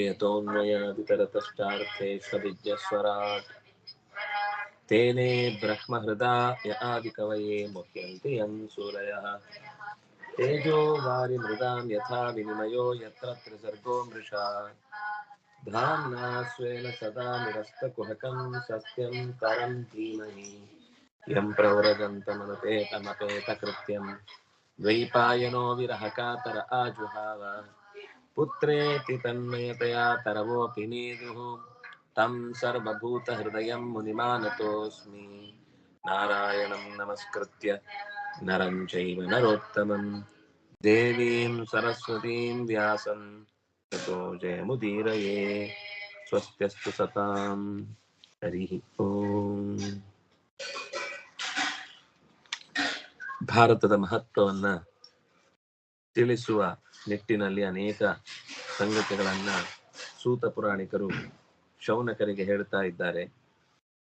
यतोऽन्वयादितरतश्चार्थेष्वविद्यस्वराट् तेने ब्रह्महृदाय आदिकवये मुह्यन्ति यं तेजो यथा विनिमयो यत्र त्रिसर्गो मृषा। धाम्ना स्वेन सदा निरस्तकुहकं सत्यं परं धीमहि। यं प्रव्रजन्तमनुपेतमपेतकृत्यं द्वैपायनो विरहकातर आजुहाव पुत्रेति तन्मयतया तरवोऽपि नेदुः तं सर्वभूतहृदयं मुनिमानतोऽस्मि नारायणं नमस्कृत्य नरं चैव नरोत्तमं देवीं सरस्वतीं व्यासं ततो जयमुदीरये स्वस्त्यस्तु सतां हरिः ಓಂ ಭಾರತದ ಮಹತ್ವವನ್ನ ತಿಳಿಸುವ ನಿಟ್ಟಿನಲ್ಲಿ ಅನೇಕ ಸಂಗತಿಗಳನ್ನ ಸೂತ ಪುರಾಣಿಕರು ಶೌನಕರಿಗೆ ಹೇಳ್ತಾ ಇದ್ದಾರೆ.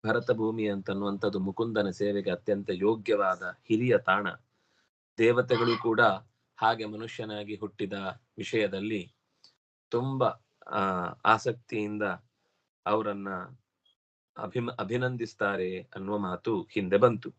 ಭರತ ಭೂಮಿ ಅಂತನ್ನುವಂಥದ್ದು ಮುಕುಂದನ ಸೇವೆಗೆ ಅತ್ಯಂತ ಯೋಗ್ಯವಾದ ಹಿರಿಯ ತಾಣ. ದೇವತೆಗಳು ಕೂಡ ಹಾಗೆ ಮನುಷ್ಯನಾಗಿ ಹುಟ್ಟಿದ ವಿಷಯದಲ್ಲಿ ತುಂಬಾ ಆಸಕ್ತಿಯಿಂದ ಅವರನ್ನ ಅಭಿಮ, ಅಭಿನಂದಿಸ್ತಾರೆ ಅನ್ನುವ ಮಾತು ಹಿಂದೆ ಬಂತು.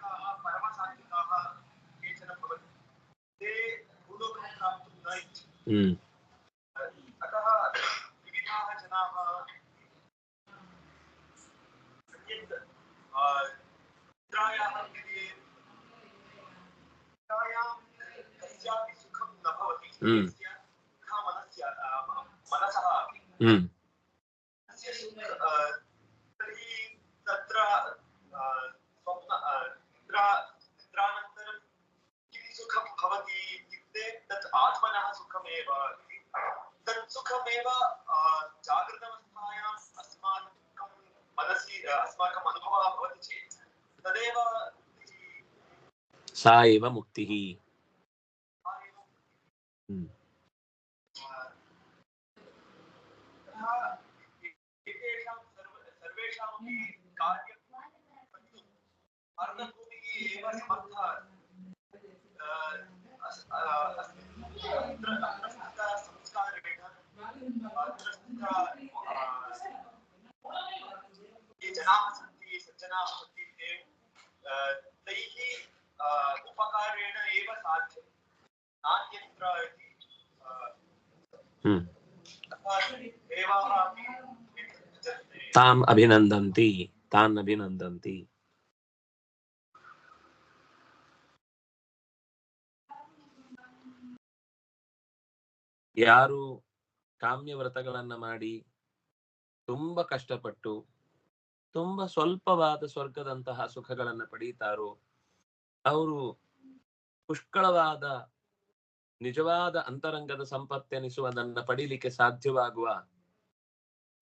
अतः विविधाः जनाः निद्रायाः विषये निद्रायां कस्यापि सुखं न भवति। मनस्य मनसः अपि अस्माकम् अनुभवः तदेव सा एव मुक्तिः। संस्कारेण ये जनाः सन्ति सज्जनाः सन्ति ते अ, तैः अ, उपकारेण एव साध्यं नान्यत्र इति अ, हम्म अतः देवाः अपि भजन्ते ताम् अभिनन्दन्ति तान् अभिनन्दन्ति ಯಾರು ಕಾಮ್ಯ ವ್ರತಗಳನ್ನ ಮಾಡಿ ತುಂಬಾ ಕಷ್ಟಪಟ್ಟು ತುಂಬಾ ಸ್ವಲ್ಪವಾದ ಸ್ವರ್ಗದಂತಹ ಸುಖಗಳನ್ನ ಪಡೀತಾರೋ, ಅವರು ಪುಷ್ಕಳವಾದ, ನಿಜವಾದ ಅಂತರಂಗದ ಸಂಪತ್ತೆನಿಸುವುದನ್ನ ಪಡೀಲಿಕ್ಕೆ ಸಾಧ್ಯವಾಗುವ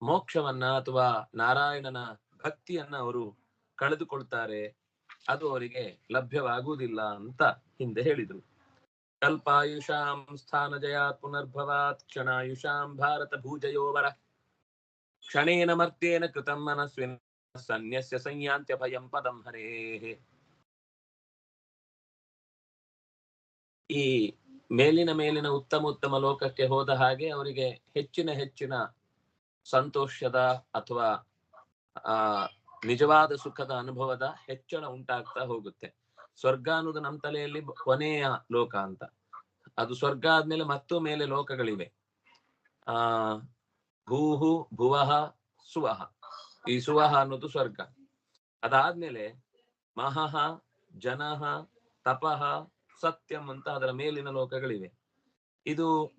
ಮೋಕ್ಷವನ್ನ ಅಥವಾ ನಾರಾಯಣನ ಭಕ್ತಿಯನ್ನ ಅವರು ಕಳೆದುಕೊಳ್ತಾರೆ, ಅದು ಅವರಿಗೆ ಲಭ್ಯವಾಗುವುದಿಲ್ಲ ಅಂತ ಹಿಂದೆ ಹೇಳಿದ್ರು. ಕಲ್ಪಾಯುಷಾಂ ಸ್ಥಾನ ಜಯಾತ್ ಪುನರ್ಭವಾತ್, ಕ್ಷಣಾಯುಷಾಂ ಭಾರತ ಭೂಜಯೋವರ ಕ್ಷಣೇನ ಮರ್ತೇನ ಕೃತಂ ಮನಸ್ವಿನ ಸನ್ಯಸ್ಯ ಸಂಯಾಂತ್ಯ ಭಯಂ ಪದಂ ಹರೇ ಈ ಮೇಲಿನ ಮೇಲಿನ ಉತ್ತಮ ಉತ್ತಮ ಲೋಕಕ್ಕೆ ಹೋದ ಹಾಗೆ ಅವರಿಗೆ ಹೆಚ್ಚಿನ ಹೆಚ್ಚಿನ ಸಂತೋಷದ ಅಥವಾ, ಆ, ನಿಜವಾದ ಸುಖದ ಅನುಭವದ ಹೆಚ್ಚಳ ಉಂಟಾಗ್ತಾ ಹೋಗುತ್ತೆ. ಸ್ವರ್ಗ ಅನ್ನೋದು ನಮ್ಮ ತಲೆಯಲ್ಲಿ ಕೊನೆಯ ಲೋಕ ಅಂತ. ಅದು ಸ್ವರ್ಗ ಆದ್ಮೇಲೆ ಮತ್ತು ಮೇಲೆ ಲೋಕಗಳಿವೆ. ಆ, ಭೂಹು, ಭುವಹ, ಸುವಹ. ಈ ಅನ್ನೋದು ಸ್ವರ್ಗ ಅದಾದ್ಮೇಲೆ ಮಹಃ ಜನಃ ತಪಃ ಸತ್ಯಂ ಅಂತ ಅದರ ಮೇಲಿನ ಲೋಕಗಳಿವೆ. ಇದು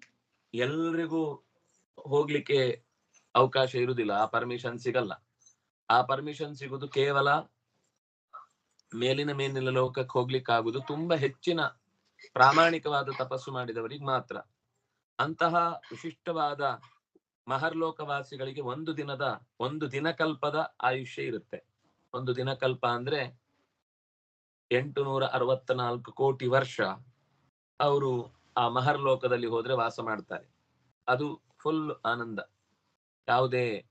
ಎಲ್ರಿಗೂ ಹೋಗ್ಲಿಕ್ಕೆ ಅವಕಾಶ ಇರುವುದಿಲ್ಲ. ಆ ಪರ್ಮಿಷನ್ ಸಿಗಲ್ಲ. ಆ ಪರ್ಮಿಷನ್ ಸಿಗುದು ಕೇವಲ ಮೇಲಿನ ಮೇಲಿನ ಲೋಕಕ್ಕೆ ಹೋಗ್ಲಿಕ್ಕೆ ಆಗುದು ತುಂಬಾ ಹೆಚ್ಚಿನ ಪ್ರಾಮಾಣಿಕವಾದ ತಪಸ್ಸು ಮಾಡಿದವರಿಗೆ ಮಾತ್ರ. ಅಂತಹ ವಿಶಿಷ್ಟವಾದ ಮಹರ್ಲೋಕವಾಸಿಗಳಿಗೆ ಒಂದು ದಿನದ, ಒಂದು ದಿನಕಲ್ಪದ ಆಯುಷ್ಯ ಇರುತ್ತೆ. ಒಂದು ದಿನಕಲ್ಪ ಅಂದ್ರೆ ಎಂಟು ನೂರ ಅರವತ್ನಾಲ್ಕು ಕೋಟಿ ವರ್ಷ ಅವರು ಆ ಮಹರ್ಲೋಕದಲ್ಲಿ ಹೋದ್ರೆ ವಾಸ ಮಾಡ್ತಾರೆ. ಅದು ಫುಲ್ ಆನಂದ. ಯಾವುದೇ,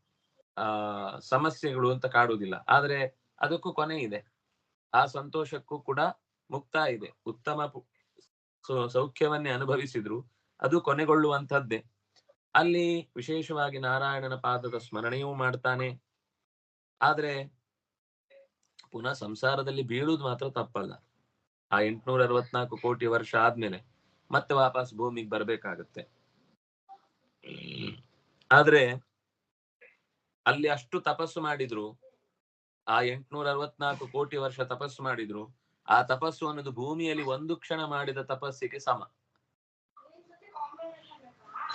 ಆ, ಸಮಸ್ಯೆಗಳು ಅಂತ ಕಾಡುವುದಿಲ್ಲ. ಆದ್ರೆ ಅದಕ್ಕೂ ಕೊನೆ ಇದೆ. ಆ ಸಂತೋಷಕ್ಕೂ ಕೂಡ ಮುಕ್ತಾಯ ಇದೆ. ಉತ್ತಮ ಸೌಖ್ಯವನ್ನೇ ಅನುಭವಿಸಿದ್ರು. ಅದು ಕೊನೆಗೊಳ್ಳುವಂತದ್ದೇ ಅಲ್ಲಿ ವಿಶೇಷವಾಗಿ ನಾರಾಯಣನ ಪಾದದ ಸ್ಮರಣೆಯೂ ಮಾಡ್ತಾನೆ. ಆದ್ರೆ ಪುನಃ ಸಂಸಾರದಲ್ಲಿ ಬೀಳುದು ಮಾತ್ರ ತಪ್ಪಲ್ಲ. ಆ ಎಂಟ್ನೂರ ಅರವತ್ನಾಲ್ಕು ಕೋಟಿ ವರ್ಷ ಆದ್ಮೇಲೆ ಮತ್ತೆ ವಾಪಸ್ ಭೂಮಿಗೆ ಬರ್ಬೇಕಾಗತ್ತೆ. ಆದ್ರೆ ಅಲ್ಲಿ ಅಷ್ಟು ತಪಸ್ಸು ಮಾಡಿದ್ರು, ಆ ಎಂಟ್ನೂರ ಅರವತ್ನಾಲ್ಕು ಕೋಟಿ ವರ್ಷ ತಪಸ್ಸು ಮಾಡಿದ್ರು, ಆ ತಪಸ್ಸು ಅನ್ನೋದು ಭೂಮಿಯಲ್ಲಿ ಒಂದು ಕ್ಷಣ ಮಾಡಿದ ತಪಸ್ಸಿಗೆ ಸಮ.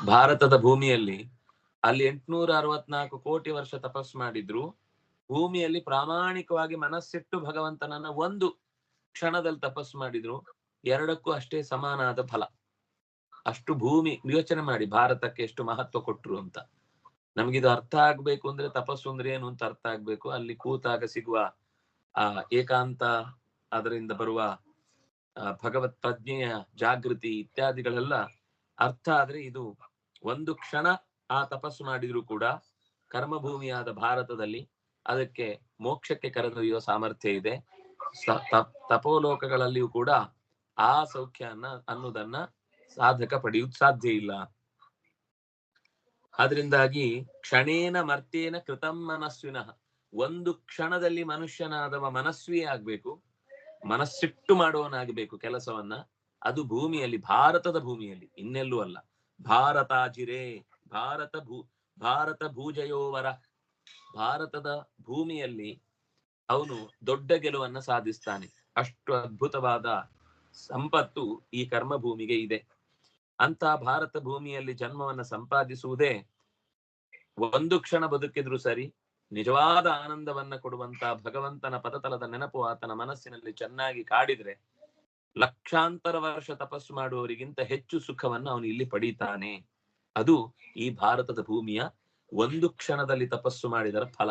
ಭಾರತದ ಭೂಮಿಯಲ್ಲಿ ಅಲ್ಲಿ ಎಂಟ್ನೂರ ಅರವತ್ನಾಲ್ಕು ಕೋಟಿ ವರ್ಷ ತಪಸ್ ಮಾಡಿದ್ರು. ಭೂಮಿಯಲ್ಲಿ ಪ್ರಾಮಾಣಿಕವಾಗಿ ಮನಸ್ಸಿಟ್ಟು ಭಗವಂತನನ್ನ ಒಂದು ಕ್ಷಣದಲ್ಲಿ ತಪಸ್ ಮಾಡಿದ್ರು. ಎರಡಕ್ಕೂ ಅಷ್ಟೇ ಸಮಾನಾದ ಫಲ. ಅಷ್ಟು ಭೂಮಿ, ಯೋಚನೆ ಮಾಡಿ ಭಾರತಕ್ಕೆ ಎಷ್ಟು ಮಹತ್ವ ಕೊಟ್ರು ಅಂತ. ನಮ್ಗಿದು ಅರ್ಥ ಆಗ್ಬೇಕು ಅಂದ್ರೆ ತಪಸ್ಸು ಅಂದ್ರೆ ಏನು ಅಂತ ಅರ್ಥ ಆಗ್ಬೇಕು. ಅಲ್ಲಿ ಕೂತಾಗ ಸಿಗುವ, ಆ, ಏಕಾಂತ, ಅದರಿಂದ ಬರುವ ಭಗವತ್ ಪ್ರಜ್ಞೆಯ ಜಾಗೃತಿ ಇತ್ಯಾದಿಗಳೆಲ್ಲ ಅರ್ಥ ಆದ್ರೆ ಇದು ಒಂದು ಕ್ಷಣ ಆ ತಪಸ್ಸು ಮಾಡಿದ್ರು ಕೂಡ ಕರ್ಮಭೂಮಿಯಾದ ಭಾರತದಲ್ಲಿ ಅದಕ್ಕೆ ಮೋಕ್ಷಕ್ಕೆ ಕರೆದೊಯ್ಯುವ ಸಾಮರ್ಥ್ಯ ಇದೆ. ತಪೋಲೋಕಗಳಲ್ಲಿಯೂ ಕೂಡ ಆ ಸೌಖ್ಯನ ಅನ್ನೋದನ್ನ ಸಾಧಕ ಪಡೆಯುವುದು ಸಾಧ್ಯ ಇಲ್ಲ. ಅದರಿಂದಾಗಿ ಕ್ಷಣೇನ ಮರ್ತೇನ ಕೃತಂ ಮನಸ್ವಿನಃ. ಒಂದು ಕ್ಷಣದಲ್ಲಿ ಮನುಷ್ಯನಾದವ ಮನಸ್ವಿಯೇ ಆಗ್ಬೇಕು. ಮನಸ್ಸಿಟ್ಟು ಮಾಡುವವನಾಗಬೇಕು ಕೆಲಸವನ್ನ. ಅದು ಭೂಮಿಯಲ್ಲಿ, ಭಾರತದ ಭೂಮಿಯಲ್ಲಿ, ಇನ್ನೆಲ್ಲೂ ಅಲ್ಲ. ಭಾರತಾಜಿರೇ ಭಾರತ ಭೂ, ಭಾರತ ಭೂಜಯೋವರ ಭಾರತದ ಭೂಮಿಯಲ್ಲಿ ಅವನು ದೊಡ್ಡ ಗೆಲುವನ್ನ ಸಾಧಿಸ್ತಾನೆ. ಅಷ್ಟು ಅದ್ಭುತವಾದ ಸಂಪತ್ತು ಈ ಕರ್ಮ ಭೂಮಿಗೆ ಇದೆ. ಅಂತ ಭಾರತ ಭೂಮಿಯಲ್ಲಿ ಜನ್ಮವನ್ನ ಸಂಪಾದಿಸುವುದೇ ಒಂದು ಕ್ಷಣ ಬದುಕಿದ್ರು ಸರಿ, ನಿಜವಾದ ಆನಂದವನ್ನ ಕೊಡುವಂತ ಭಗವಂತನ ಪದತಲದ ನೆನಪು ಆತನ ಮನಸ್ಸಿನಲ್ಲಿ ಚೆನ್ನಾಗಿ ಕಾಡಿದ್ರೆ ಲಕ್ಷಾಂತರ ವರ್ಷ ತಪಸ್ಸು ಮಾಡುವವರಿಗಿಂತ ಹೆಚ್ಚು ಸುಖವನ್ನು ಅವನು ಇಲ್ಲಿ ಪಡೀತಾನೆ. ಅದು ಈ ಭಾರತದ ಭೂಮಿಯ ಒಂದು ಕ್ಷಣದಲ್ಲಿ ತಪಸ್ಸು ಮಾಡಿದರ ಫಲ.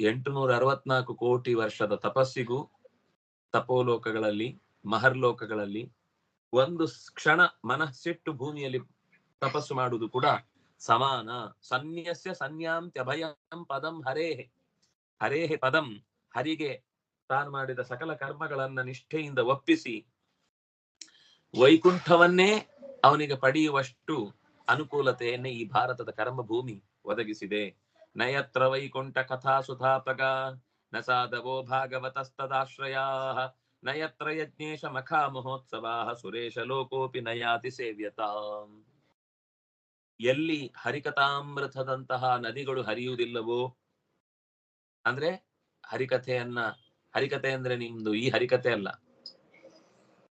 ಎಂಟುನೂರ ಅರವತ್ನಾಲ್ಕು ಕೋಟಿ ವರ್ಷದ ತಪಸ್ಸಿಗೂ ತಪೋಲೋಕಗಳಲ್ಲಿ ಮಹರ್ಲೋಕಗಳಲ್ಲಿ ಒಂದು ಕ್ಷಣ ಮನಸ್ಸಿಟ್ಟು ಭೂಮಿಯಲ್ಲಿ ತಪಸ್ಸು ಮಾಡುವುದು ಕೂಡ ಸಮಾನ. ಸನ್ಯಸ್ಯ ಸನ್ಯಾಂತ್ಯಭಯಂ ಪದಂ ಹರೇಹೆ. ಹರೇಹೆ ಪದಂ ಹರಿಗೆ ತಾನು ಮಾಡಿದ ಸಕಲ ಕರ್ಮಗಳನ್ನ ನಿಷ್ಠೆಯಿಂದ ಒಪ್ಪಿಸಿ ವೈಕುಂಠವನ್ನೇ ಅವನಿಗೆ ಪಡೆಯುವಷ್ಟು ಅನುಕೂಲತೆಯನ್ನೇ ಈ ಭಾರತದ ಕರ್ಮಭೂಮಿ ಒದಗಿಸಿದೆ. ನಯತ್ರ ವೈಕುಂಠ ಕಥಾ ಸುಧಾಪಗ ನ ಸಾಧವೋ ಭಾಗವತಸ್ತದಾಶ್ರಯಾ ನಯತ್ರ ಯಜ್ಞೇಶ ಮಖಾ ಮಹೋತ್ಸವಾ ಸುರೇಶ ಲೋಕೋಪಿ ನಯಾತಿ ಸೇವ್ಯತಾಂ. ಎಲ್ಲಿ ಹರಿಕಥಾಮೃತದಂತಹ ನದಿಗಳು ಹರಿಯುವುದಿಲ್ಲವೋ, ಅಂದ್ರೆ ಹರಿಕಥೆಯನ್ನ ಹರಿಕಥೆ ಅಂದ್ರೆ ನಿಮ್ದು ಈ ಹರಿಕಥೆ ಅಲ್ಲ.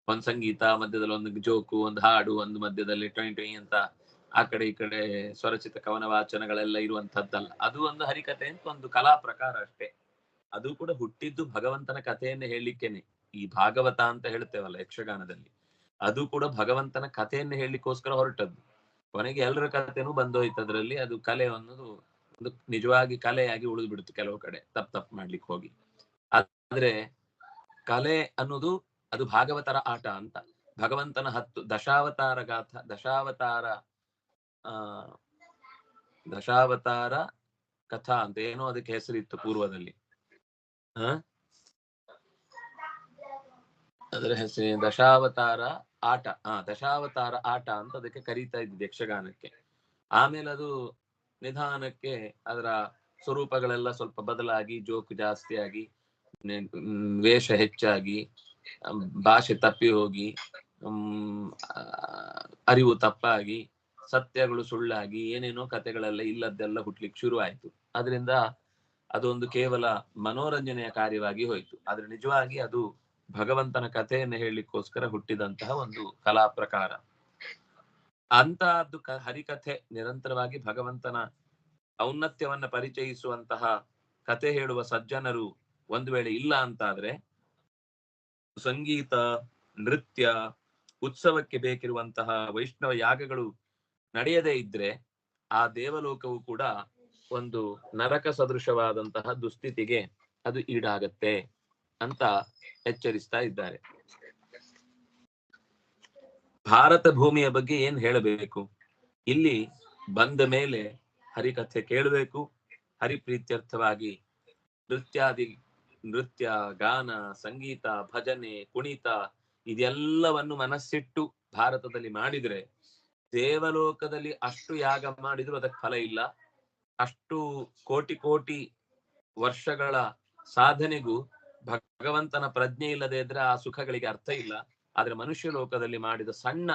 ಒಂದ್ ಸಂಗೀತ, ಮಧ್ಯದಲ್ಲಿ ಒಂದು ಜೋಕು, ಒಂದು ಹಾಡು, ಒಂದು ಮಧ್ಯದಲ್ಲಿ ಟೊಯ್ ಟೊಯ್ ಅಂತ ಆ ಕಡೆ ಈ ಕಡೆ ಸ್ವರಚಿತ ಕವನ ವಾಚನಗಳೆಲ್ಲ ಇರುವಂತದ್ದಲ್ಲ ಅದು ಒಂದು ಹರಿಕಥೆ ಅಂತ ಒಂದು ಕಲಾ ಪ್ರಕಾರ ಅಷ್ಟೇ. ಅದು ಕೂಡ ಹುಟ್ಟಿದ್ದು ಭಗವಂತನ ಕಥೆಯನ್ನೇ ಹೇಳಲಿಕ್ಕೆನೆ. ಈ ಭಾಗವತ ಅಂತ ಹೇಳ್ತೇವಲ್ಲ ಯಕ್ಷಗಾನದಲ್ಲಿ. ಅದು ಕೂಡ ಭಗವಂತನ ಕಥೆಯನ್ನು ಹೇಳಲಿಕ್ಕೋಸ್ಕರ ಹೊರಟದ್ದು. ಕೊನೆಗೆ ಎಲ್ಲರ ಕಥೆನೂ ಬಂದೋಯ್ತು ಅದರಲ್ಲಿ. ಅದು ಕಲೆ ಅನ್ನೋದು ಒಂದು ನಿಜವಾಗಿ ಕಲೆಯಾಗಿ ಉಳಿದು ಬಿಡ್ತು ಕೆಲವು ಕಡೆ. ತಪ್ಪು ತಪ್ಪು ಮಾಡ್ಲಿಕ್ಕೆ ಹೋಗಿ. ಆದ್ರೆ ಕಲೆ ಅನ್ನೋದು ಅದು ಭಾಗವತರ ಆಟ ಅಂತ. ಭಗವಂತನ ಹತ್ತು ದಶಾವತಾರ ಗಾಥ, ದಶಾವತಾರ, ಆ, ದಶಾವತಾರ ಕಥಾ ಅಂತ ಏನೋ ಅದಕ್ಕೆ ಹೆಸರಿತ್ತು ಪೂರ್ವದಲ್ಲಿ. ಹ ಅದರ ಹೆಸರಿನ ದಶಾವತಾರ ಆಟ. ಆ, ದಶಾವತಾರ ಆಟ ಅಂತ ಅದಕ್ಕೆ ಕರೀತಾ ಇದ್ದಿದ್ದು ಯಕ್ಷಗಾನಕ್ಕೆ. ಆಮೇಲೆ ಅದು ನಿಧಾನಕ್ಕೆ ಅದರ ಸ್ವರೂಪಗಳೆಲ್ಲ ಸ್ವಲ್ಪ ಬದಲಾಗಿ, ಜೋಕು ಜಾಸ್ತಿ ಆಗಿ ವೇಷ ಹೆಚ್ಚಾಗಿ ಭಾಷೆ ತಪ್ಪಿ ಹೋಗಿ ಅರಿವು ತಪ್ಪಾಗಿ, ಸತ್ಯಗಳು ಸುಳ್ಳಾಗಿ, ಏನೇನೋ ಕಥೆಗಳೆಲ್ಲ ಇಲ್ಲದ್ದೆಲ್ಲ ಹುಟ್ಲಿಕ್ಕೆ ಶುರು ಆಯ್ತು. ಅದರಿಂದ ಅದೊಂದು ಕೇವಲ ಮನೋರಂಜನೆಯ ಕಾರ್ಯವಾಗಿ ಹೋಯ್ತು. ಆದ್ರೆ ನಿಜವಾಗಿ ಅದು ಭಗವಂತನ ಕಥೆಯನ್ನು ಹೇಳಲಿಕ್ಕೋಸ್ಕರ ಹುಟ್ಟಿದಂತಹ ಒಂದು ಕಲಾ ಪ್ರಕಾರ. ಅಂತಹದ್ದು ಹರಿಕಥೆ ನಿರಂತರವಾಗಿ ಭಗವಂತನ ಔನ್ನತ್ಯವನ್ನ ಪರಿಚಯಿಸುವಂತಹ ಕತೆ ಹೇಳುವ ಸಜ್ಜನರು ಒಂದು ವೇಳೆ ಇಲ್ಲ ಅಂತಾದ್ರೆ ಸಂಗೀತ, ನೃತ್ಯ, ಉತ್ಸವಕ್ಕೆ ಬೇಕಿರುವಂತಹ ವೈಷ್ಣವ ಯಾಗಗಳು ನಡೆಯದೇ ಇದ್ರೆ ಆ ದೇವಲೋಕವು ಕೂಡ ಒಂದು ನರಕ ಸದೃಶವಾದಂತಹ ದುಸ್ಥಿತಿಗೆ ಅದು ಈಡಾಗತ್ತೆ ಅಂತ ಎಚ್ಚರಿಸ್ತಾ ಇದ್ದಾರೆ. ಭಾರತ ಭೂಮಿಯ ಬಗ್ಗೆ ಏನ್ ಹೇಳಬೇಕು? ಇಲ್ಲಿ ಬಂದ ಮೇಲೆ ಹರಿಕಥೆ ಕೇಳಬೇಕು, ಹರಿಪ್ರೀತ್ಯರ್ಥವಾಗಿ ನೃತ್ಯಾದಿ ನೃತ್ಯ, ಗಾನ, ಸಂಗೀತ, ಭಜನೆ, ಕುಣಿತ ಇದೆಲ್ಲವನ್ನು ಮನಸ್ಸಿಟ್ಟು ಭಾರತದಲ್ಲಿ ಮಾಡಿದ್ರೆ ದೇವಲೋಕದಲ್ಲಿ ಅಷ್ಟು ಯಾಗ ಮಾಡಿದ್ರು ಅದಕ್ಕೆ ಫಲ ಇಲ್ಲ. ಅಷ್ಟು ಕೋಟಿ ಕೋಟಿ ವರ್ಷಗಳ ಸಾಧನೆಗೂ ಭಗವಂತನ ಪ್ರಜ್ಞೆ ಇಲ್ಲದೆ ಇದ್ರೆ ಆ ಸುಖಗಳಿಗೆ ಅರ್ಥ ಇಲ್ಲ. ಆದ್ರೆ ಮನುಷ್ಯ ಲೋಕದಲ್ಲಿ ಮಾಡಿದ ಸಣ್ಣ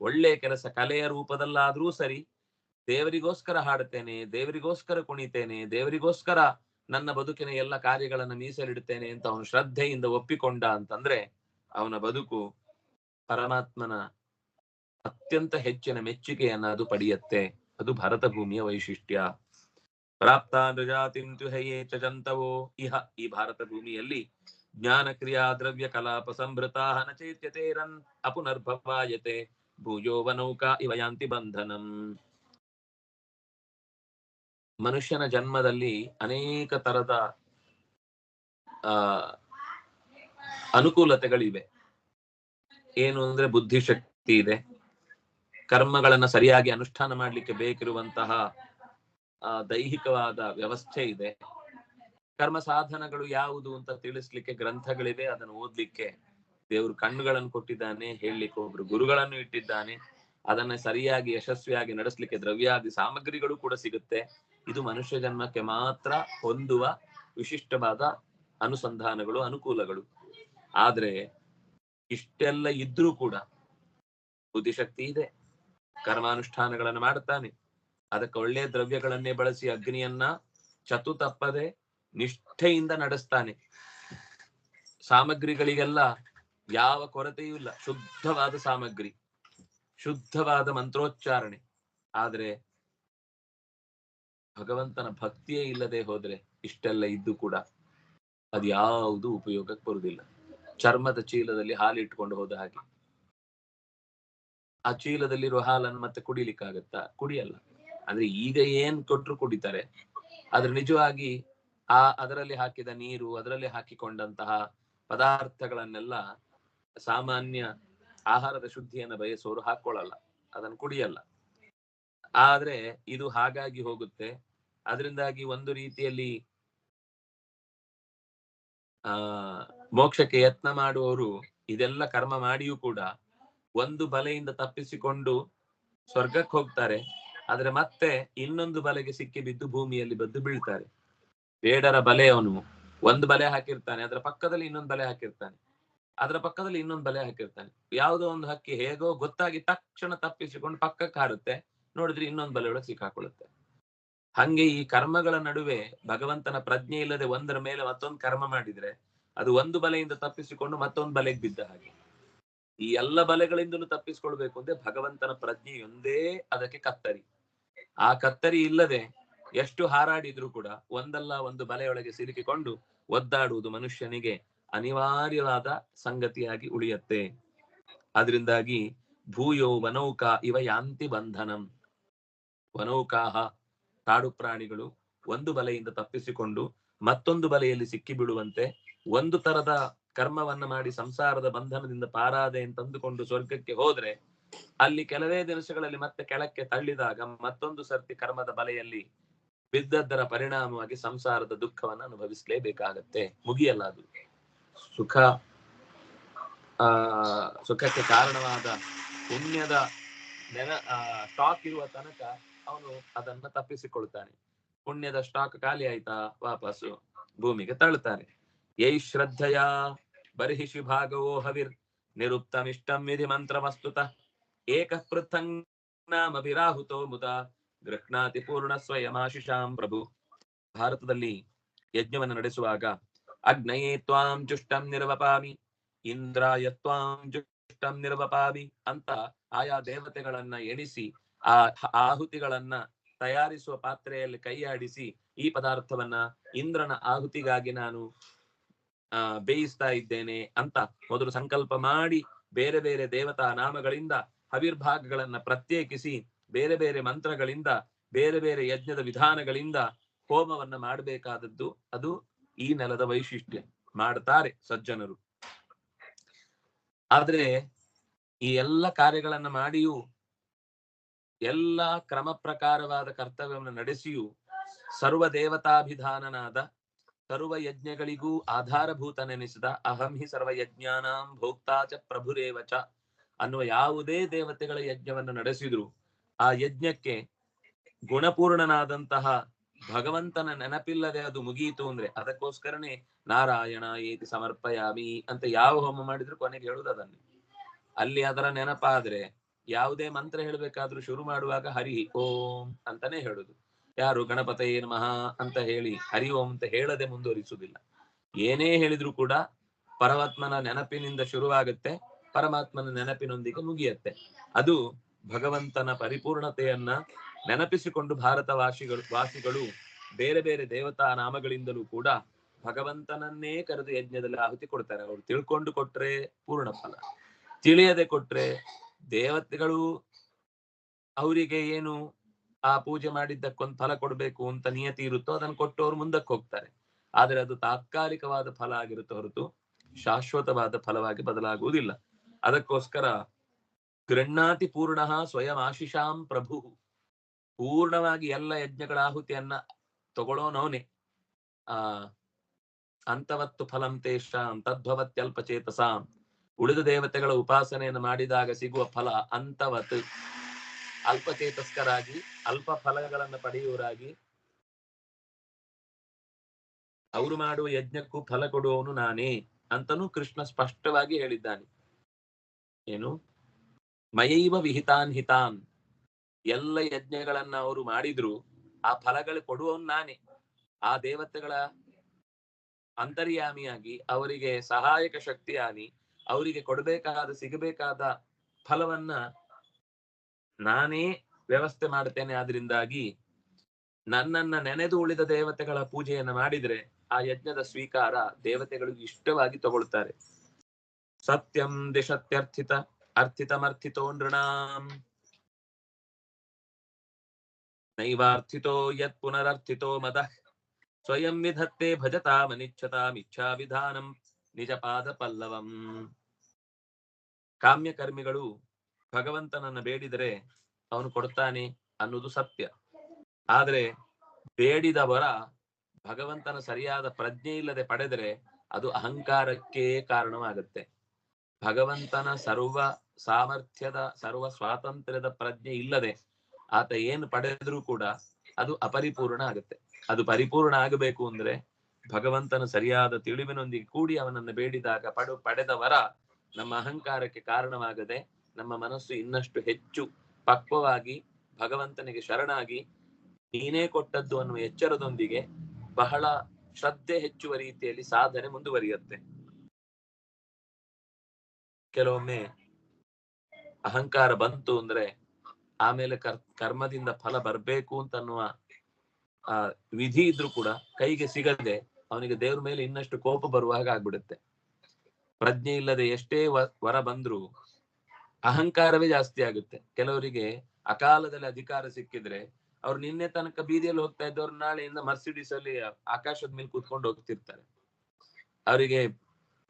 ಒಳ್ಳೆ ಕೆಲಸ ಕಲೆಯ ರೂಪದಲ್ಲಾದ್ರೂ ಸರಿ ದೇವರಿಗೋಸ್ಕರ ಹಾಡ್ತೇನೆ, ದೇವರಿಗೋಸ್ಕರ ಕುಣಿತೇನೆ, ದೇವರಿಗೋಸ್ಕರ ನನ್ನ ಬದುಕಿನ ಎಲ್ಲ ಕಾರ್ಯಗಳನ್ನು ಮೀಸಲಿಡುತ್ತೇನೆ ಅಂತ ಅವನು ಶ್ರದ್ಧೆಯಿಂದ ಒಪ್ಪಿಕೊಂಡ ಅಂತಂದ್ರೆ ಅವನ ಬದುಕು ಪರಮಾತ್ಮನ ಅತ್ಯಂತ ಹೆಚ್ಚಿನ ಮೆಚ್ಚುಗೆಯನ್ನ ಅದು ಪಡೆಯತ್ತೆ. ಅದು ಭರತ ಭೂಮಿಯ ವೈಶಿಷ್ಟ್ಯ. ಪ್ರಾಪ್ತ ನೃಜಾತಿಂ ತುಹಯೇ ಚ ಜಂತವೋ. ಇಹ, ಈ ಭಾರತ ಭೂಮಿಯಲ್ಲಿ ಜ್ಞಾನ ಕ್ರಿಯಾ ದ್ರವ್ಯ ಕಲಾಪ ಸಂಭೃತಾ ನ ಚೈತ್ಯತೇರನ್ ಅಪುನರ್ಭವಾಯತೆ. ಭೂಯೋವನೌಕಾ ಇವಯಾಂತಿ ಇವ ಯಾಂತಿ ಬಂಧನಂ. ಮನುಷ್ಯನ ಜನ್ಮದಲ್ಲಿ ಅನೇಕ ತರದ, ಆ, ಅನುಕೂಲತೆಗಳಿವೆ. ಏನು ಅಂದ್ರೆ ಬುದ್ಧಿಶಕ್ತಿ ಇದೆ. ಕರ್ಮಗಳನ್ನ ಸರಿಯಾಗಿ ಅನುಷ್ಠಾನ ಮಾಡ್ಲಿಕ್ಕೆ ಬೇಕಿರುವಂತಹ ದೈಹಿಕವಾದ ವ್ಯವಸ್ಥೆ ಇದೆ. ಕರ್ಮ ಸಾಧನಗಳು ಯಾವುದು ಅಂತ ತಿಳಿಸ್ಲಿಕ್ಕೆ ಗ್ರಂಥಗಳಿವೆ. ಅದನ್ನು ಓದ್ಲಿಕ್ಕೆ ದೇವರು ಕಣ್ಣುಗಳನ್ನು ಕೊಟ್ಟಿದ್ದಾನೆ, ಹೇಳಲಿಕ್ಕೆ ಒಬ್ರು ಗುರುಗಳನ್ನು ಇಟ್ಟಿದ್ದಾನೆ. ಅದನ್ನ ಸರಿಯಾಗಿ, ಯಶಸ್ವಿಯಾಗಿ ನಡೆಸಲಿಕ್ಕೆ ದ್ರವ್ಯಾದಿ ಸಾಮಗ್ರಿಗಳು ಕೂಡ ಸಿಗುತ್ತೆ. ಇದು ಮನುಷ್ಯ ಜನ್ಮಕ್ಕೆ ಮಾತ್ರ ಹೊಂದುವ ವಿಶಿಷ್ಟವಾದ ಅನುಸಂಧಾನಗಳು, ಅನುಕೂಲಗಳು. ಆದ್ರೆ ಇಷ್ಟೆಲ್ಲ ಇದ್ರೂ ಕೂಡ ಬುದ್ಧಿಶಕ್ತಿ ಇದೆ. ಕರ್ಮಾನುಷ್ಠಾನಗಳನ್ನು ಮಾಡುತ್ತಾನೆ. ಅದಕ್ಕೆ ಒಳ್ಳೆಯ ದ್ರವ್ಯಗಳನ್ನೇ ಬಳಸಿ ಅಗ್ನಿಯನ್ನ ಚತು ತಪ್ಪದೆ ನಿಷ್ಠೆಯಿಂದ ನಡೆಸ್ತಾನೆ. ಸಾಮಗ್ರಿಗಳಿಗೆಲ್ಲ ಯಾವ ಕೊರತೆಯೂ ಇಲ್ಲ. ಶುದ್ಧವಾದ ಸಾಮಗ್ರಿ. ಶುದ್ಧವಾದ ಮಂತ್ರೋಚ್ಚಾರಣೆ. ಆದರೆ ಭಗವಂತನ ಭಕ್ತಿಯೇ ಇಲ್ಲದೆ ಹೋದ್ರೆ ಇಷ್ಟೆಲ್ಲ ಇದ್ದು ಕೂಡ ಅದ್ಯಾವುದು ಉಪಯೋಗಕ್ಕೆ ಬರುವುದಿಲ್ಲ. ಚರ್ಮದ ಚೀಲದಲ್ಲಿ ಹಾಲು ಇಟ್ಕೊಂಡು ಹೋದ ಹಾಗೆ. ಆ ಚೀಲದಲ್ಲಿರುವ ಹಾಲನ್ನು ಮತ್ತೆ ಕುಡಿಲಿಕ್ಕಾಗತ್ತಾ? ಕುಡಿಯಲ್ಲ. ಅಂದ್ರೆ ಈಗ ಏನ್ ಕೊಟ್ರು ಕುಡಿತಾರೆ. ಆದ್ರೆ ನಿಜವಾಗಿ ಆ ಅದರಲ್ಲಿ ಹಾಕಿದ ನೀರು, ಅದರಲ್ಲಿ ಹಾಕಿಕೊಂಡಂತಹ ಪದಾರ್ಥಗಳನ್ನೆಲ್ಲ ಸಾಮಾನ್ಯ ಆಹಾರದ ಶುದ್ಧಿಯನ್ನು ಬಯಸೋರು ಹಾಕೊಳ್ಳಲ್ಲ ಅದನ್ನು ಕುಡಿಯಲ್ಲ. ಆದ್ರೆ ಇದು ಹಾಗಾಗಿ ಹೋಗುತ್ತೆ. ಅದರಿಂದಾಗಿ ಒಂದು ರೀತಿಯಲ್ಲಿ ಆ, ಮೋಕ್ಷಕ್ಕೆ ಯತ್ನ ಮಾಡುವವರು ಇದೆಲ್ಲ ಕರ್ಮ ಮಾಡಿಯೂ ಕೂಡ ಒಂದು ಬಲೆಯಿಂದ ತಪ್ಪಿಸಿಕೊಂಡು ಸ್ವರ್ಗಕ್ಕೆ ಹೋಗ್ತಾರೆ. ಆದ್ರೆ ಮತ್ತೆ ಇನ್ನೊಂದು ಬಲೆಗೆ ಸಿಕ್ಕಿ ಬಿದ್ದು ಭೂಮಿಯಲ್ಲಿ ಬದ್ದು ಬೀಳ್ತಾರೆ. ಬೇಡರ ಬಲೆ ಅವನು. ಒಂದು ಬಲೆ ಹಾಕಿರ್ತಾನೆ, ಅದರ ಪಕ್ಕದಲ್ಲಿ ಇನ್ನೊಂದು ಬಲೆ ಹಾಕಿರ್ತಾನೆ. ಅದರ ಪಕ್ಕದಲ್ಲಿ ಇನ್ನೊಂದು ಬಲೆ ಹಾಕಿರ್ತಾನೆ. ಯಾವುದೋ ಒಂದು ಹಕ್ಕಿ ಹೇಗೋ ಗೊತ್ತಾಗಿ ತಕ್ಷಣ ತಪ್ಪಿಸಿಕೊಂಡು ಪಕ್ಕಕ್ಕೆ ಹಾರುತ್ತೆ. ನೋಡಿದ್ರೆ ಇನ್ನೊಂದು ಬಲೆ ಒಳಗೆ ಸಿಕ್ಕಾಕೊಳ್ಳುತ್ತೆ. ಹಂಗೆ ಈ ಕರ್ಮಗಳ ನಡುವೆ ಭಗವಂತನ ಪ್ರಜ್ಞೆ ಇಲ್ಲದೆ ಒಂದರ ಮೇಲೆ ಮತ್ತೊಂದು ಕರ್ಮ ಮಾಡಿದ್ರೆ ಅದು ಒಂದು ಬಲೆಯಿಂದ ತಪ್ಪಿಸಿಕೊಂಡು ಮತ್ತೊಂದು ಬಲೆಗೆ ಬಿದ್ದ ಹಾಗೆ. ಈ ಎಲ್ಲ ಬಲೆಗಳಿಂದಲೂ ತಪ್ಪಿಸ್ಕೊಳ್ಬೇಕು ಅಂದ್ರೆ ಭಗವಂತನ ಪ್ರಜ್ಞೆಯೊಂದೇ ಅದಕ್ಕೆ ಕತ್ತರಿ. ಆ ಕತ್ತರಿ ಇಲ್ಲದೆ ಎಷ್ಟು ಹಾರಾಡಿದ್ರು ಕೂಡ ಒಂದಲ್ಲ ಒಂದು ಬಲೆಯೊಳಗೆ ಸಿಲುಕಿಕೊಂಡು ಒದ್ದಾಡುವುದು ಮನುಷ್ಯನಿಗೆ ಅನಿವಾರ್ಯವಾದ ಸಂಗತಿಯಾಗಿ ಉಳಿಯತ್ತೆ. ಅದರಿಂದಾಗಿ ಭೂಯೋ ವನೌಕ ಇವ ಯಾಂತಿ ಬಂಧನಂ. ವನೌಕಾಹ ಕಾಡು ಪ್ರಾಣಿಗಳು ಒಂದು ಬಲೆಯಿಂದ ತಪ್ಪಿಸಿಕೊಂಡು ಮತ್ತೊಂದು ಬಲೆಯಲ್ಲಿ ಸಿಕ್ಕಿ ಬಿಡುವಂತೆ ಒಂದು ತರದ ಕರ್ಮವನ್ನ ಮಾಡಿ ಸಂಸಾರದ ಬಂಧನದಿಂದ ಪಾರಾದೆ ಅಂತಂದುಕೊಂಡು ಸ್ವರ್ಗಕ್ಕೆ ಹೋದ್ರೆ ಅಲ್ಲಿ ಕೆಲವೇ ದಿವಸಗಳಲ್ಲಿ ಮತ್ತೆ ಕೆಳಕ್ಕೆ ತಳ್ಳಿದಾಗ ಮತ್ತೊಂದು ಸರ್ತಿ ಕರ್ಮದ ಬಲೆಯಲ್ಲಿ ಬಿದ್ದದ್ದರ ಪರಿಣಾಮವಾಗಿ ಸಂಸಾರದ ದುಃಖವನ್ನು ಅನುಭವಿಸಲೇಬೇಕಾಗತ್ತೆ. ಮುಗಿಯಲ್ಲ ಅದು. ಸುಖ, ಆ, ಸುಖಕ್ಕೆ ಕಾರಣವಾದ ಪುಣ್ಯದ ನೆನ ಸ್ಟಾಕ್ ಇರುವ ತನಕ ಅವನು ಅದನ್ನ ತಪ್ಪಿಸಿಕೊಳ್ತಾನೆ. ಪುಣ್ಯದ ಸ್ಟಾಕ್ ಖಾಲಿ ಆಯ್ತಾ? ವಾಪಸ್ಸು ಭೂಮಿಗೆ ತಳ್ಳುತ್ತಾನೆ. ಯೈ ಶ್ರದ್ಧೆಯ ಬರ್ಹಿಷಿ ಭಾಗವೋ ಹವಿರ್ ನಿರುಕ್ತಮಿಷ್ಟಂ ವಿಧಿ ಮಂತ್ರ ವಸ್ತುತ ಏಕ ಪೃಥಂಗ್ ಮುದ, ಗೃಹ್ಣಾತಿ ಪೂರ್ಣ ಸ್ವಯಮಾಶಿಷಾಂ ಪ್ರಭು. ಭಾರತದಲ್ಲಿ ಯಜ್ಞವನ್ನು ನಡೆಸುವಾಗ ಅಗ್ನಯೇ ತ್ವಾಂ ಜುಷ್ಟಂ ನಿರ್ವಪಾಮಿ ಇಂದ್ರಾಯ ತ್ವಾಂ ಜುಷ್ಟಂ ನಿರ್ವಪಾಮಿ ಅಂತ ಆಯಾ ದೇವತೆಗಳನ್ನ ಎಣಿಸಿ, ಆ ಆಹುತಿಗಳನ್ನ ತಯಾರಿಸುವ ಪಾತ್ರೆಯಲ್ಲಿ ಕೈಯಾಡಿಸಿ ಈ ಪದಾರ್ಥವನ್ನ ಇಂದ್ರನ ಆಹುತಿಗಾಗಿ ನಾನು, ಆ, ಬೇಯಿಸ್ತಾ ಇದ್ದೇನೆ ಅಂತ ಮೊದಲು ಸಂಕಲ್ಪ ಮಾಡಿ, ಬೇರೆ ಬೇರೆ ದೇವತಾ ನಾಮಗಳಿಂದ ಅವಿರ್ಭಾಗಗಳನ್ನ ಪ್ರತ್ಯೇಕಿಸಿ, ಬೇರೆ ಬೇರೆ ಮಂತ್ರಗಳಿಂದ, ಬೇರೆ ಬೇರೆ ಯಜ್ಞದ ವಿಧಾನಗಳಿಂದ ಹೋಮವನ್ನ ಮಾಡಬೇಕಾದದ್ದು, ಅದು ಈ ನೆಲದ ವೈಶಿಷ್ಟ್ಯ ಮಾಡ್ತಾರೆ ಸಜ್ಜನರು. ಆದ್ರೆ ಈ ಎಲ್ಲ ಕಾರ್ಯಗಳನ್ನ ಮಾಡಿಯೂ ಎಲ್ಲ ಕ್ರಮ ಪ್ರಕಾರವಾದ ಕರ್ತವ್ಯವನ್ನು ನಡೆಸಿಯೂ ಸರ್ವ ದೇವತಾಭಿಧಾನನಾದ ಸರ್ವ ಯಜ್ಞಗಳಿಗೂ ಆಧಾರಭೂತನೆನಿಸಿದ ಅಹಂ ಹಿ ಸರ್ವ ಯಜ್ಞಾನಾಂ ಭೋಕ್ತಾಚ ಪ್ರಭುರೇವಚ ಅನ್ನುವ ಯಾವುದೇ ದೇವತೆಗಳ ಯಜ್ಞವನ್ನು ನಡೆಸಿದ್ರು ಆ ಯಜ್ಞಕ್ಕೆ ಗುಣಪೂರ್ಣನಾದಂತಹ ಭಗವಂತನ ನೆನಪಿಲ್ಲದೆ ಅದು ಮುಗಿಯಿತು ಅಂದ್ರೆ ಅದಕ್ಕೋಸ್ಕರನೇ ನಾರಾಯಣ ಏತಿ ಸಮರ್ಪಯಾಮಿ ಅಂತ ಯಾವ ಹೋಮ ಮಾಡಿದ್ರು ಕೊನೆಗೆ ಹೇಳುದು ಅದನ್ನೇ. ಅಲ್ಲಿ ಅದರ ನೆನಪಾದ್ರೆ ಯಾವುದೇ ಮಂತ್ರ ಹೇಳ್ಬೇಕಾದ್ರೂ ಶುರು ಮಾಡುವಾಗ ಹರಿ ಓಂ ಅಂತಾನೆ ಹೇಳುದು. ಯಾರು ಗಣಪತ ಏನ್ ಮಹಾ ಅಂತ ಹೇಳಿ ಹರಿ ಓಂ ಅಂತ ಹೇಳದೆ ಮುಂದುವರಿಸುವುದಿಲ್ಲ. ಏನೇ ಹೇಳಿದ್ರು ಕೂಡ ಪರಮಾತ್ಮನ ನೆನಪಿನಿಂದ ಶುರುವಾಗುತ್ತೆ, ಪರಮಾತ್ಮನ ನೆನಪಿನೊಂದಿಗೆ ಮುಗಿಯತ್ತೆ. ಅದು ಭಗವಂತನ ಪರಿಪೂರ್ಣತೆಯನ್ನ ನೆನಪಿಸಿಕೊಂಡು ಭಾರತ ವಾಸಿಗಳು ವಾಸಿಗಳು ಬೇರೆ ಬೇರೆ ದೇವತಾ ನಾಮಗಳಿಂದಲೂ ಕೂಡ ಭಗವಂತನನ್ನೇ ಕರೆದು ಯಜ್ಞದಲ್ಲಿ ಆಹುತಿ ಕೊಡ್ತಾರೆ. ಅವರು ತಿಳ್ಕೊಂಡು ಕೊಟ್ರೆ ಪೂರ್ಣ ಫಲ. ತಿಳಿಯದೆ ಕೊಟ್ರೆ ದೇವತೆಗಳು ಅವರಿಗೆ ಏನು ಆ ಪೂಜೆ ಮಾಡಿದ್ದಕ್ಕೊಂದು ಫಲ ಕೊಡ್ಬೇಕು ಅಂತ ನಿಯತಿ ಇರುತ್ತೋ ಅದನ್ನು ಕೊಟ್ಟು ಅವ್ರು ಮುಂದಕ್ಕೆ ಹೋಗ್ತಾರೆ. ಆದ್ರೆ ಅದು ತಾತ್ಕಾಲಿಕವಾದ ಫಲ ಆಗಿರುತ್ತೆ ಹೊರತು ಶಾಶ್ವತವಾದ ಫಲವಾಗಿ ಬದಲಾಗುವುದಿಲ್ಲ. ಅದಕ್ಕೋಸ್ಕರ ಗೃಹ್ಣಾತಿ ಪೂರ್ಣ ಸ್ವಯಂ ಆಶಿಷಾಂ ಪ್ರಭು. ಪೂರ್ಣವಾಗಿ ಎಲ್ಲ ಯಜ್ಞಗಳ ಆಹುತಿಯನ್ನ ತಗೊಳ್ಳೋನವನೇ ಆ, ಅಂತವತ್ತು ಫಲಂ ತೇಷಾಂ ತದ್ಭವತ್ಯಲ್ಪಚೇತಸಾಂ. ಉಳಿದ ದೇವತೆಗಳ ಉಪಾಸನೆಯನ್ನು ಮಾಡಿದಾಗ ಸಿಗುವ ಫಲ ಅಂತವತ್. ಅಲ್ಪಚೇತಸ್ಕರಾಗಿ, ಅಲ್ಪ ಫಲಗಳನ್ನು ಪಡೆಯುವರಾಗಿ ಅವರು ಮಾಡುವ ಯಜ್ಞಕ್ಕೂ ಫಲ ಕೊಡುವವನು ನಾನೇ ಅಂತನೂ ಕೃಷ್ಣ ಸ್ಪಷ್ಟವಾಗಿ ಹೇಳಿದ್ದಾನೆ. ಏನು? ಮಯೈವ ವಿಹಿತಾನ್ ಹಿತಾನ್. ಎಲ್ಲ ಯಜ್ಞಗಳನ್ನ ಅವರು ಮಾಡಿದ್ರು, ಆ ಫಲಗಳು ಕೊಡುವವನು ನಾನೇ. ಆ ದೇವತೆಗಳ ಅಂತರ್ಯಾಮಿಯಾಗಿ ಅವರಿಗೆ ಸಹಾಯಕ ಶಕ್ತಿಯಾಗಿ ಅವರಿಗೆ ಕೊಡಬೇಕಾದ, ಸಿಗಬೇಕಾದ ಫಲವನ್ನ ನಾನೇ ವ್ಯವಸ್ಥೆ ಮಾಡ್ತೇನೆ ಆದ್ರಿಂದಾಗಿ ನನ್ನನ್ನ ನೆನೆದು ಉಳಿದ ದೇವತೆಗಳ ಪೂಜೆಯನ್ನ ಮಾಡಿದ್ರೆ ಆ ಯಜ್ಞದ ಸ್ವೀಕಾರ ದೇವತೆಗಳಿಗೆ ಇಷ್ಟವಾಗಿ ತಗೊಳ್ತಾರೆ. ಸತ್ಯಂ ದಿಶತ್ಯರ್ಥಿತ, ಅರ್ಥಿತಮರ್ಥಿತೋ ನೃಣಾಂ. ನೈವಾರ್ಥಿತೋ ಯತ್ ಪುನರರ್ಥಿತೋ ಮದ ಸ್ವಯಂ ವಿಧತ್ತೆ ಭಜತಾಮನಿಚ್ಛತಾಮಿಚ್ಛಾ ವಿಧಾನಂ ನಿಜ ಪಾದ ಪಲ್ಲವಂ ಕಾಮ್ಯಕರ್ಮಿಗಳು ಭಗವಂತನನ್ನ ಬೇಡಿದರೆ ಅವನು ಕೊಡ್ತಾನೆ ಅನ್ನೋದು ಸತ್ಯ. ಆದ್ರೆ ಬೇಡಿದ ವರ ಭಗವಂತನ ಸರಿಯಾದ ಪ್ರಜ್ಞೆ ಇಲ್ಲದೆ ಪಡೆದರೆ ಅದು ಅಹಂಕಾರಕ್ಕೆ ಕಾರಣವಾಗುತ್ತೆ. ಭಗವಂತನ ಸರ್ವ ಸಾಮರ್ಥ್ಯದ, ಸರ್ವ ಸ್ವಾತಂತ್ರ್ಯದ ಪ್ರಜ್ಞೆ ಇಲ್ಲದೆ ಆತ ಏನು ಪಡೆದ್ರೂ ಕೂಡ ಅದು ಅಪರಿಪೂರ್ಣ ಆಗುತ್ತೆ. ಅದು ಪರಿಪೂರ್ಣ ಆಗಬೇಕು ಅಂದ್ರೆ ಭಗವಂತನ ಸರಿಯಾದ ತಿಳಿವಿನೊಂದಿಗೆ ಕೂಡಿ ಅವನನ್ನು ಬೇಡಿದಾಗ ಪಡು ಪಡೆದವರ ನಮ್ಮ ಅಹಂಕಾರಕ್ಕೆ ಕಾರಣವಾಗದೆ ನಮ್ಮ ಮನಸ್ಸು ಇನ್ನಷ್ಟು ಹೆಚ್ಚು ಪಕ್ವವಾಗಿ ಭಗವಂತನಿಗೆ ಶರಣಾಗಿ ನೀನೇ ಕೊಟ್ಟದ್ದು ಅನ್ನುವ ಎಚ್ಚರದೊಂದಿಗೆ ಬಹಳ ಶ್ರದ್ಧೆ ಹೆಚ್ಚುವ ರೀತಿಯಲ್ಲಿ ಸಾಧನೆ ಮುಂದುವರಿಯುತ್ತೆ. ಕೆಲವೊಮ್ಮೆ ಅಹಂಕಾರ ಬಂತು ಅಂದ್ರೆ ಆಮೇಲೆ ಕರ್, ಕರ್ಮದಿಂದ ಫಲ ಬರ್ಬೇಕು ಅಂತ ಅನ್ನುವ ಆ, ವಿಧಿ ಇದ್ರೂ ಕೂಡ ಕೈಗೆ ಸಿಗದೆ ಅವನಿಗೆ ದೇವ್ರ ಮೇಲೆ ಇನ್ನಷ್ಟು ಕೋಪ ಬರುವ ಹಾಗೆ ಆಗ್ಬಿಡುತ್ತೆ. ಪ್ರಜ್ಞೆ ಇಲ್ಲದೆ ಎಷ್ಟೇ ವರ ಬಂದ್ರು ಅಹಂಕಾರವೇ ಜಾಸ್ತಿ ಆಗುತ್ತೆ. ಕೆಲವರಿಗೆ ಅಕಾಲದಲ್ಲಿ ಅಧಿಕಾರ ಸಿಕ್ಕಿದ್ರೆ ಅವ್ರು ನಿನ್ನೆ ತನಕ ಬೀದಿಯಲ್ಲಿ ಹೋಗ್ತಾ ಇದ್ದವ್ರು ನಾಳೆಯಿಂದ ಮರ್ಸಿಡಿಸ್ ಅಲ್ಲಿ ಆಕಾಶದ ಮೇಲೆ ಕೂತ್ಕೊಂಡು ಹೋಗ್ತಿರ್ತಾರೆ. ಅವರಿಗೆ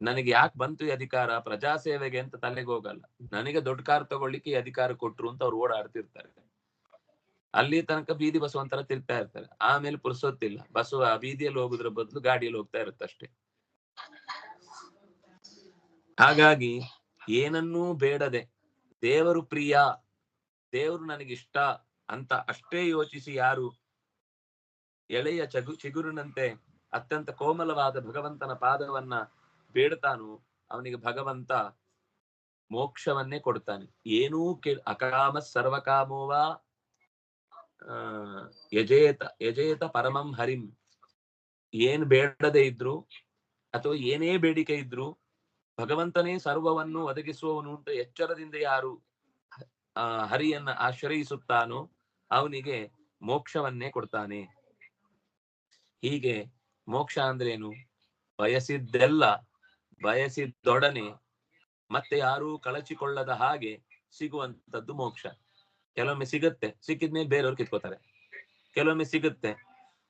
ನನಗೆ ಯಾಕೆ ಬಂತು ಈ ಅಧಿಕಾರ? ಪ್ರಜಾ ಸೇವೆಗೆ ಅಂತ ತಲೆಗೆ ಹೋಗಲ್ಲ. ನನಗೆ ದೊಡ್ಡ ಕಾರ್ ತಗೊಳ್ಳಿಕ್ಕೆ ಈ ಅಧಿಕಾರ ಕೊಟ್ರು ಅಂತ ಅವ್ರು ಓಡಾಡ್ತಿರ್ತಾರೆ. ಅಲ್ಲಿ ತನಕ ಬೀದಿ ಬಸ್ ಒಂಥರ ತಿರ್ತಾ ಇರ್ತಾರೆ. ಆಮೇಲೆ ಪುರ್ಸೊತ್ತಿಲ್ಲ. ಬಸ್ಸು ಆ ಬೀದಿಯಲ್ಲಿ ಹೋಗುದ್ರ ಬದಲು ಗಾಡಿಯಲ್ಲಿ ಹೋಗ್ತಾ ಇರುತ್ತೆ ಅಷ್ಟೇ ಹಾಗಾಗಿ ಏನನ್ನೂ ಬೇಡದೆ ದೇವರು ಪ್ರಿಯ, ದೇವರು ನನಗಿಷ್ಟ ಅಂತ ಅಷ್ಟೇ ಯೋಚಿಸಿ ಯಾರು? ಎಳೆಯ ಚಗು ಚಿಗುರಿನಂತೆ ಅತ್ಯಂತ ಕೋಮಲವಾದ ಭಗವಂತನ ಪಾದವನ್ನ ಬೇಡ್ತಾನೋ ಅವನಿಗೆ ಭಗವಂತ ಮೋಕ್ಷವನ್ನೇ ಕೊಡ್ತಾನೆ. ಏನೂ ಕೇ, ಅಕಾಮ ಸರ್ವಕಾಮೋವ ಯಜೇತ ಯಜೇತ ಪರಮಂ ಹರಿಂ. ಏನ್ ಬೇಡದೆ ಇದ್ರು ಅಥವಾ ಏನೇ ಬೇಡಿಕೆ ಇದ್ರು ಭಗವಂತನೇ ಸರ್ವವನ್ನು ಒದಗಿಸುವವನು ಅಂತ ಎಚ್ಚರದಿಂದ ಯಾರು ಹರಿಯನ್ನ ಆಶ್ರಯಿಸುತ್ತಾನೋ ಅವನಿಗೆ ಮೋಕ್ಷವನ್ನೇ ಕೊಡ್ತಾನೆ. ಹೀಗೆ ಮೋಕ್ಷ ಅಂದ್ರೇನು? ಬಯಸಿದ್ದೆಲ್ಲ ಬಯಸಿದ್ದೊಡನೆ ಮತ್ತೆ ಯಾರೂ ಕಳಚಿಕೊಳ್ಳದ ಹಾಗೆ ಸಿಗುವಂತದ್ದು ಮೋಕ್ಷ. ಕೆಲವೊಮ್ಮೆ ಸಿಗುತ್ತೆ ಸಿಕ್ಕಿದ್ಮೇಲೆ ಬೇರೆಯವ್ರು ಕಿತ್ಕೋತಾರೆ. ಕೆಲವೊಮ್ಮೆ ಸಿಗುತ್ತೆ,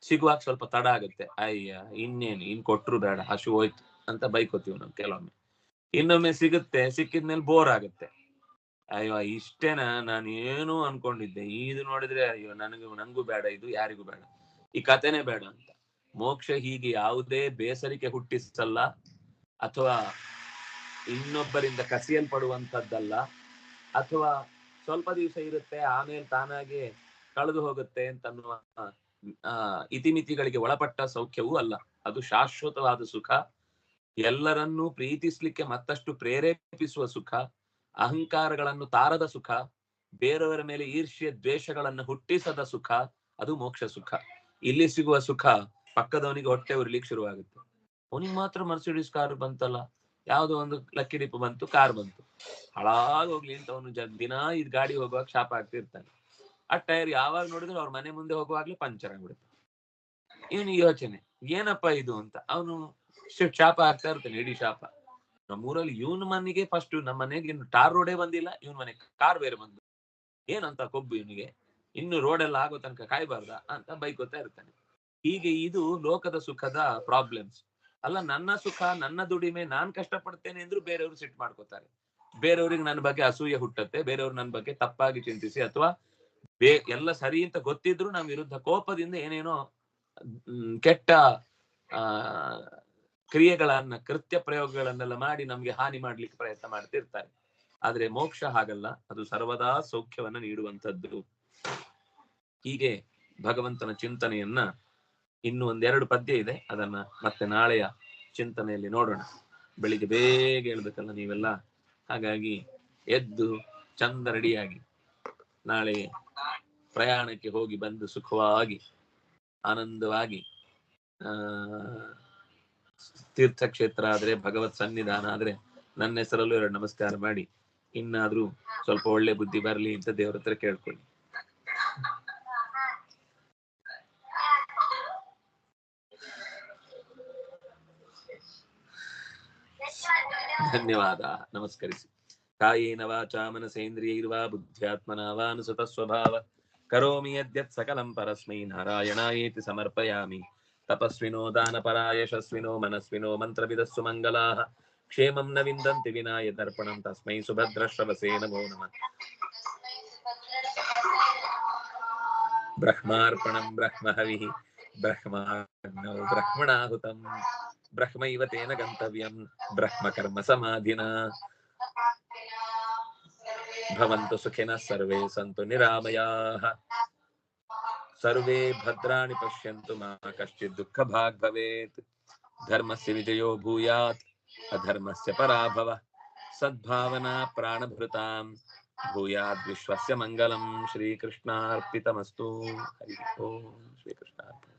ಸಿಗುವಾಗ ಸ್ವಲ್ಪ ತಡ ಆಗುತ್ತೆ. ಅಯ್ಯ, ಇನ್ನೇನು, ಇನ್ ಕೊಟ್ರು ಬೇಡ ಹಸು ಹೋಯ್ತು ಅಂತ ಬೈಕೋತೀವಿ ನಾವು ಕೆಲವೊಮ್ಮೆ. ಇನ್ನೊಮ್ಮೆ ಸಿಗುತ್ತೆ ಸಿಕ್ಕಿದ್ಮೇಲೆ ಬೋರ್ ಆಗುತ್ತೆ. ಅಯ್ಯೋ, ಇಷ್ಟೇನಾ? ನಾನು ಏನು ಅನ್ಕೊಂಡಿದ್ದೆ. ಇದು ನೋಡಿದ್ರೆ, ಅಯ್ಯೋ, ನನಗೂ, ನಂಗೂ ಬೇಡ, ಇದು ಯಾರಿಗೂ ಬೇಡ. ಈ ಕಥೆನೇ ಬೇಡ ಅಂತ. ಮೋಕ್ಷ ಹೀಗೆ ಯಾವುದೇ ಬೇಸರಿಕೆ ಹುಟ್ಟಿಸಲ್ಲ. ಅಥವಾ ಇನ್ನೊಬ್ಬರಿಂದ ಕಸಿಯಲ್ಪಡುವಂತದ್ದಲ್ಲ ಅಥವಾ ಸ್ವಲ್ಪ ದಿವಸ ಇರುತ್ತೆ, ಆಮೇಲೆ ತಾನಾಗೆ ಕಳೆದು ಹೋಗುತ್ತೆ ಅಂತನ್ನುವ ಇತಿಮಿತಿಗಳಿಗೆ ಒಳಪಟ್ಟ ಸೌಖ್ಯವೂ ಅಲ್ಲ. ಅದು ಶಾಶ್ವತವಾದ ಸುಖ. ಎಲ್ಲರನ್ನೂ ಪ್ರೀತಿಸ್ಲಿಕ್ಕೆ ಮತ್ತಷ್ಟು ಪ್ರೇರೇಪಿಸುವ ಸುಖ. ಅಹಂಕಾರಗಳನ್ನು ತಾರದ ಸುಖ. ಬೇರೆಯವರ ಮೇಲೆ ಈರ್ಷ್ಯ, ದ್ವೇಷಗಳನ್ನು ಹುಟ್ಟಿಸದ ಸುಖ. ಅದು ಮೋಕ್ಷ ಸುಖ. ಇಲ್ಲಿ ಸಿಗುವ ಸುಖ ಪಕ್ಕದವನಿಗೆ ಹೊಟ್ಟೆ ಉರಿಲಿಕ್ಕೆ ಶುರುವಾಗುತ್ತೆ. ಅವನಿಗೆ ಮಾತ್ರ ಮರ್ಸಿಡಿಸ್ ಕಾರ್ ಬಂತಲ್ಲ. ಯಾವ್ದೋ ಒಂದು ಲಕ್ಕಿ ಡಿಪ್ ಬಂತು ಕಾರ್ ಬಂತು. ಹಾಳಾಗಿ ಹೋಗ್ಲಿ ಅಂತ ಅವನು ದಿನ ಇದ್ ಗಾಡಿ ಹೋಗುವಾಗ ಶಾಪ ಆಗ್ತಿರ್ತಾನೆ. ಆ ಟೈರ್ ಯಾವಾಗ ನೋಡಿದ್ರು ಅವ್ರ ಮನೆ ಮುಂದೆ ಹೋಗುವಾಗ್ಲೇ ಪಂಚರ್ ಆಗ್ಬಿಡುತ್ತೆ. ಇವನಿಗೆ ಯೋಚನೆ, ಏನಪ್ಪ ಇದು ಅಂತ. ಅವನು ಶಾಪ ಆಗ್ತಾ ಇರ್ತಾನೆ ಇಡೀ ಶಾಪ. ನಮ್ಮೂರಲ್ಲಿ ಇವನ್ ಮನೆಗೆ ಫಸ್ಟ್ ನಮ್ಮ ಮನೆಗೆ ಇನ್ನು ಟಾರ್ ರೋಡೇ ಬಂದಿಲ್ಲ, ಇವನ್ ಮನೆ ಕಾರ್ ಬೇರೆ ಬಂದು. ಏನಂತ ಕೊಬ್ಬು ಇವನಿಗೆ? ಇನ್ನು ರೋಡ್ ಎಲ್ಲ ಆಗೋ ತನಕ ಕಾಯ್ಬಾರ್ದ ಅಂತ ಬೈಕೋತಾ ಇರ್ತಾನೆ. ಹೀಗೆ ಇದು ಲೋಕದ ಸುಖದ ಪ್ರಾಬ್ಲಮ್ಸ್ ಅಲ್ಲ, ನನ್ನ ಸುಖ, ನನ್ನ ದುಡಿಮೆ, ನಾನ್ ಕಷ್ಟಪಡ್ತೇನೆ ಅಂದ್ರೂ ಬೇರೆಯವರು ಸಿಟ್ ಮಾಡ್ಕೋತಾರೆ. ಬೇರೆಯವ್ರಿಗೆ ನನ್ನ ಬಗ್ಗೆ ಅಸೂಯೆ ಹುಟ್ಟತ್ತೆ, ಬೇರೆಯವ್ರು ನನ್ನ ಬಗ್ಗೆ ತಪ್ಪಾಗಿ ಚಿಂತಿಸಿ ಅಥವಾ ಬೇ, ಎಲ್ಲ ಸರಿ ಅಂತ ಗೊತ್ತಿದ್ರು ನಮ್ ವಿರುದ್ಧ ಕೋಪದಿಂದ ಏನೇನೋ ಕೆಟ್ಟ, ಆ, ಕ್ರಿಯೆಗಳನ್ನ, ಕೃತ್ಯ ಪ್ರಯೋಗಗಳನ್ನೆಲ್ಲ ಮಾಡಿ ನಮ್ಗೆ ಹಾನಿ ಮಾಡ್ಲಿಕ್ಕೆ ಪ್ರಯತ್ನ ಮಾಡ್ತಿರ್ತಾರೆ. ಆದ್ರೆ ಮೋಕ್ಷ ಹಾಗಲ್ಲ, ಅದು ಸರ್ವದಾ ಸೌಖ್ಯವನ್ನ ನೀಡುವಂತದ್ದು ಹೀಗೆ ಭಗವಂತನ ಚಿಂತನೆಯನ್ನ ಇನ್ನು ಒಂದೆರಡು ಪದ್ಯ ಇದೆ. ಅದನ್ನ ಮತ್ತೆ ನಾಳೆಯ ಚಿಂತನೆಯಲ್ಲಿ ನೋಡೋಣ. ಬೆಳಿಗ್ಗೆ ಬೇಗ ಹೇಳ್ಬೇಕಲ್ಲ ನೀವೆಲ್ಲ. ಹಾಗಾಗಿ ಎದ್ದು ಚಂದ ರೆಡಿಯಾಗಿ ನಾಳೆ ಪ್ರಯಾಣಕ್ಕೆ ಹೋಗಿ ಬಂದು ಸುಖವಾಗಿ, ಆನಂದವಾಗಿ, ಆ, ತೀರ್ಥಕ್ಷೇತ್ರ ಆದ್ರೆ, ಭಗವತ್ ಸನ್ನಿಧಾನ ಆದ್ರೆ ನನ್ನ ಹೆಸರಲ್ಲೂ ಎರಡು ನಮಸ್ಕಾರ ಮಾಡಿ. ಇನ್ನಾದ್ರೂ ಸ್ವಲ್ಪ ಒಳ್ಳೆ ಬುದ್ಧಿ ಬರಲಿ ಅಂತ ದೇವರ ಹತ್ರ ಕೇಳ್ಕೊಳ್ಳಿ. धन्यवादाः नमस्करिसि कायेन वाचा मनसेन्द्रियैर्वा बुद्ध्यात्मना वा अनुसृतस्वभाव करोमि यद्यत् सकलं परस्मै नारायणायेति समर्पयामि तपस्विनो दानपरायशस्विनो मनस्विनो मन्त्रविदस्सु मङ्गलाः क्षेमं न विन्दन्ति विनाय दर्पणं तस्मै सुभद्रश्रवसे नमो नमः ब्रह्मार्पणं ब्रह्महविः ब्रह्माग्नौ ब्रह्मणाहुतम् ब्रह्म तेन गंतव्य ब्रह्म कर्म भवन्तु सुखिनः सर्वे सन्त निरामया। सर्वे भद्रा पश्य भद्राणि दुख भाग भवे धर्म से विजय भूयात। अधर्म से पराभव। सद्भावना प्राणभृता भूयाद विश्वस्य मङ्गलं श्रीकृष्णार्पितमस्तु। हरि ओम्। श्रीकृष्णार्पितम्